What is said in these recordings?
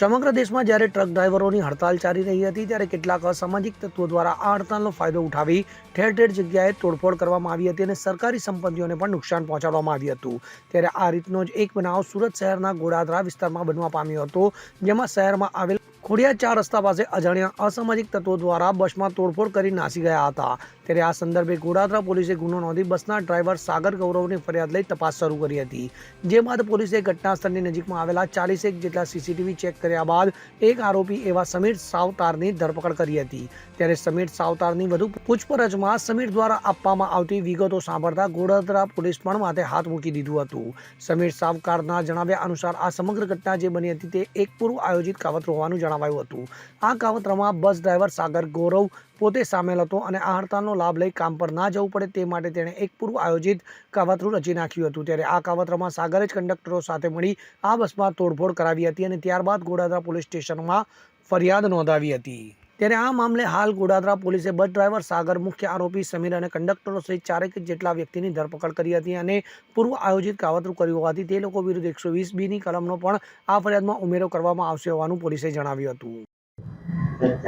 સમગ્ર દેશમાં જ્યારે ટ્રક ડ્રાઈવરોની હડતાલ ચાલી રહી હતી, ત્યારે કેટલાક અસામાજિક તત્વો દ્વારા આ હડતાલનો ફાયદો ઉઠાવી ઠેર ઠેર જગ્યાએ તોડફોડ કરવામાં આવી હતી અને સરકારી સંપત્તિઓને પણ નુકસાન પહોંચાડવામાં આવ્યું હતું. ત્યારે આ રીતનો જ એક બનાવ સુરત શહેરના ગોડાદરા વિસ્તારમાં બનવા પામ્યો હતો, જેમાં શહેરમાં આવેલ ખોડિયા ચાર રસ્તા પાસે અજાણ્યા અસામાજિક તત્વો દ્વારા બસમાં તોડફોડ કરી નાસી ગયા હતા. ત્યારે આ સંદર્ભે ગોડાદરા પોલીસે ગુનો નોંધી બસના ડ્રાઈવર સાગર ગૌરવની ફરિયાદ લઈ તપાસ શરૂ કરી હતી. જે બાદ પોલીસે ઘટના સ્થળની નજીકમાં આવેલા ચાલીસેક જેટલા સીસીટીવી ચેક કર્યા બાદ એક આરોપી એવા સમીર સાવતારની ધરપકડ કરી હતી. ત્યારે સમીર સાવતારની વધુ પૂછપરછમાં સમીર દ્વારા આપવામાં આવતી વિગતો સાંભળતા ગોડાદરા પોલીસ પણ માથે હાથ મૂકી દીધું હતું. સમીર સાવકારના જણાવ્યા અનુસાર આ સમગ્ર ઘટના જે બની હતી તે એક પૂર્વ આયોજિત કાવત હોવાનું જણાવાયું હતું. આ કાવતરામાં બસ ડ્રાઈવર સાગર ગૌરવ પોતે સામેલ હતો અને આ હડતાલનો લાભ લઈ કામ પર ના જવું પડે તે માટે તેણે એક પૂર્વ આયોજિત કાવતરું રચી નાખ્યું હતું. ત્યારે આ કાવતરામાં સાગરે જ કંડક્ટરો સાથે મળી આ બસમાં તોડફોડ કરાવી હતી અને ત્યારબાદ ગોડાદરા પોલીસ સ્ટેશનમાં ફરિયાદ નોંધાવી હતી. ત્યારે આ મામલે હાલ ગોડાદરા પોલીસે બસ ડ્રાઈવર સાગર મુખ્ય આરોપી સમીર અને કંડક્ટરો સહિત ચારેક જેટલા વ્યક્તિની ધરપકડ કરી હતી અને પૂર્વ આયોજિત કાવતરું કર્યું હોવાથી તે લોકો વિરુદ્ધ એકસો વીસ બીની કલમનો પણ આ ફરિયાદમાં ઉમેરો કરવામાં આવશે હોવાનું પોલીસે જણાવ્યું હતું.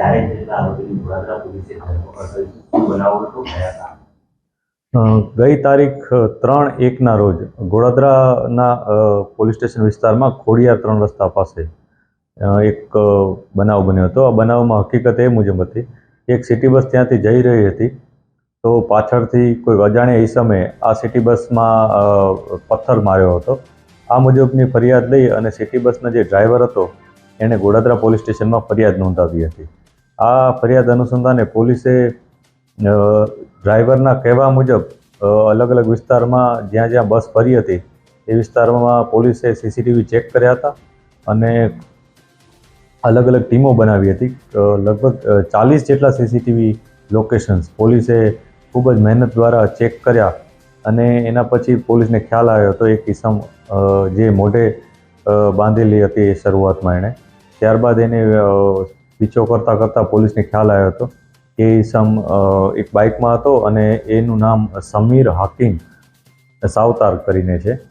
કરી ગઈ તારીખ ત્રણ એકના રોજ ગોડાદરાના પોલીસ સ્ટેશન વિસ્તારમાં ખોડિયાર ત્રણ રસ્તા પાસે એક બનાવ બન્યો હતો. આ બનાવમાં હકીકત એ મુજબ હતી એક સિટી બસ ત્યાંથી જઈ રહી હતી. તો પાછળથી કોઈ અજાણ્યા ઈસમે આ સિટી બસમાં પથ્થર માર્યો હતો. આ મુજબની ફરિયાદ લઈ અને સિટી બસનો જે ડ્રાઈવર હતો એણે ગોડાદરા પોલીસ સ્ટેશનમાં ફરિયાદ નોંધાવી હતી. આ ફરિયાદ અનુસંધાને પોલીસે ડ્રાઈવરના કહેવા મુજબ અલગ અલગ વિસ્તારમાં જ્યાં જ્યાં બસ ફરી હતી, એ વિસ્તારમાં પોલીસે સીસીટીવી ચેક કર્યા હતા અને અલગ અલગ ટીમો બનાવી હતી. લગભગ ચાલીસ જેટલા સીસીટીવી લોકેશન્સ પોલીસે ખૂબ જ મહેનત દ્વારા ચેક કર્યા અને એના પછી પોલીસને ખ્યાલ આવ્યો હતો એક કિસમ જે મોઢે બાંધેલી હતી એ શરૂઆતમાં એણે. ત્યારબાદ એને પીછો કરતાં કરતાં પોલીસને ખ્યાલ આવ્યો હતો કે ઇસમ એક બાઇકમાં હતો અને એનું નામ સમીર હાકીમ સાવતાર કરીને છે.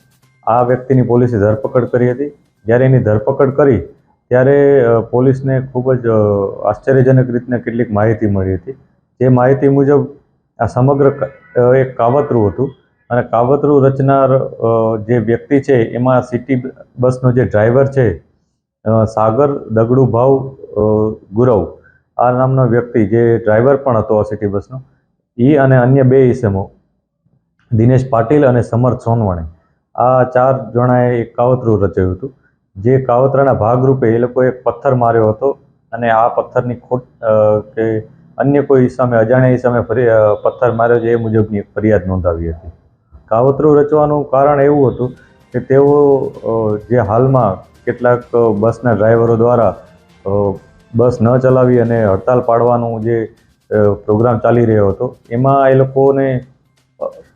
આ વ્યક્તિની પોલીસે ધરપકડ કરી હતી. જ્યારે એની ધરપકડ કરી ત્યારે પોલીસને ખૂબ જ આશ્ચર્યજનક રીતના કેટલીક માહિતી મળી હતી. જે માહિતી મુજબ, આ સમગ્ર એક કાવતરું હતું અને કાવતરું રચનાર જે વ્યક્તિ છે, એમાં સિટી બસનો જે ડ્રાઈવર છે સાગર દગડુભાવ ગુરવ, આ નામનો વ્યક્તિ જે ડ્રાઈવર પણ હતો આ સિટી બસનો એ અને અન્ય બે ઈસમો, દિનેશ પાટીલ અને સમર્થ સોનવણે, આ ચાર જણાએ એક કાવતરું રચ્યું હતું. જે કાવતરાના ભાગરૂપે એ લોકોએ પથ્થર માર્યો હતો અને આ પથ્થરની ખોટ કે અન્ય કોઈ સામે, અજાણ્યા સામે પથ્થર માર્યો છે એ મુજબની એક ફરિયાદ નોંધાવી હતી. કાવતરું રચવાનું કારણ એવું હતું કે તેઓ જે હાલમાં કેટલાક બસના ડ્રાઈવરો દ્વારા બસ ન ચલાવી અને હડતાલ પાડવાનું જે પ્રોગ્રામ ચાલી રહ્યો હતો, એમાં એ લોકોને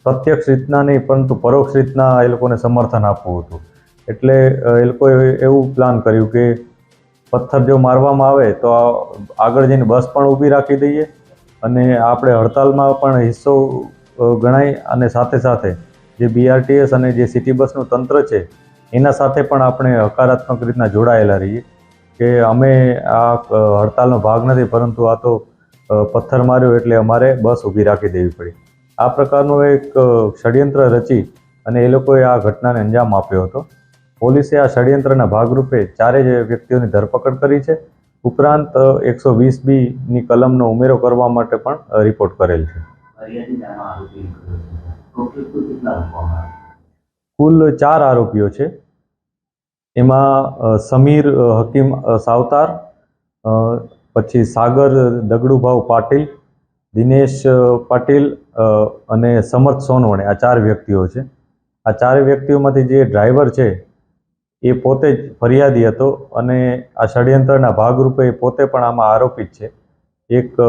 પ્રત્યક્ષ રીતના નહીં, પરંતુ પરોક્ષ રીતના એ લોકોને સમર્થન આપવું હતું. એટલે એ લોકોએ એવું પ્લાન કર્યું કે પથ્થર જો મારવામાં આવે તો આગળ જઈને બસ પણ ઊભી રાખી દઈએ અને આપણે હડતાલમાં પણ હિસ્સો ગણાય અને સાથે સાથે જે બીઆરટીએસ અને જે સિટી બસનું તંત્ર છે, એના સાથે પણ આપણે હકારાત્મક રીતના જોડાયેલા રહીએ કે અમે આ હડતાલનો ભાગ નથી પરંતુ આ તો પથ્થર માર્યો એટલે અમારે બસ ઊભી રાખી દેવી પડી. આ પ્રકારનું એક ષડયંત્ર રચી અને એ લોકોએ આ ઘટનાને અંજામ આપ્યો હતો. પોલીસે આ ષડયંત્રના ભાગરૂપે ચારે જ વ્યક્તિઓની ધરપકડ કરી છે. ઉપરાંત એકસો વીસ બીની કલમનો ઉમેરો કરવા માટે પણ રિપોર્ટ કરેલ છે. કુલ ચાર આરોપીઓ છે. એમાં સમીર હકીમ સાવતાર પછી સાગર દગડુભાવ પાટીલ દિનેશ પાટીલ અને સમર્થ સોનવણે આ ચાર વ્યક્તિઓ છે. આ ચાર વ્યક્તિઓમાંથી જે ડ્રાઈવર છે એ પોતે જ ફરિયાદી હતો અને આ ષડયંત્રના ભાગરૂપે એ પોતે પણ આમાં આરોપિત છે. એક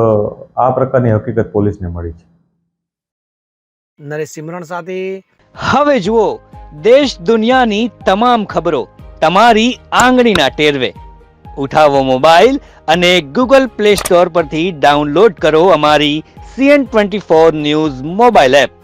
આ પ્રકારની હકીકત પોલીસને મળી છે. નરેશ સિમરણ સાથે હવે જુઓ દેશ દુનિયાની તમામ ખબરો તમારી આંગળીના ટેરવે. ઉઠાવો મોબાઈલ અને ગૂગલ પ્લે સ્ટોર પરથી ડાઉનલોડ કરો અમારી C N twenty four news mobile app.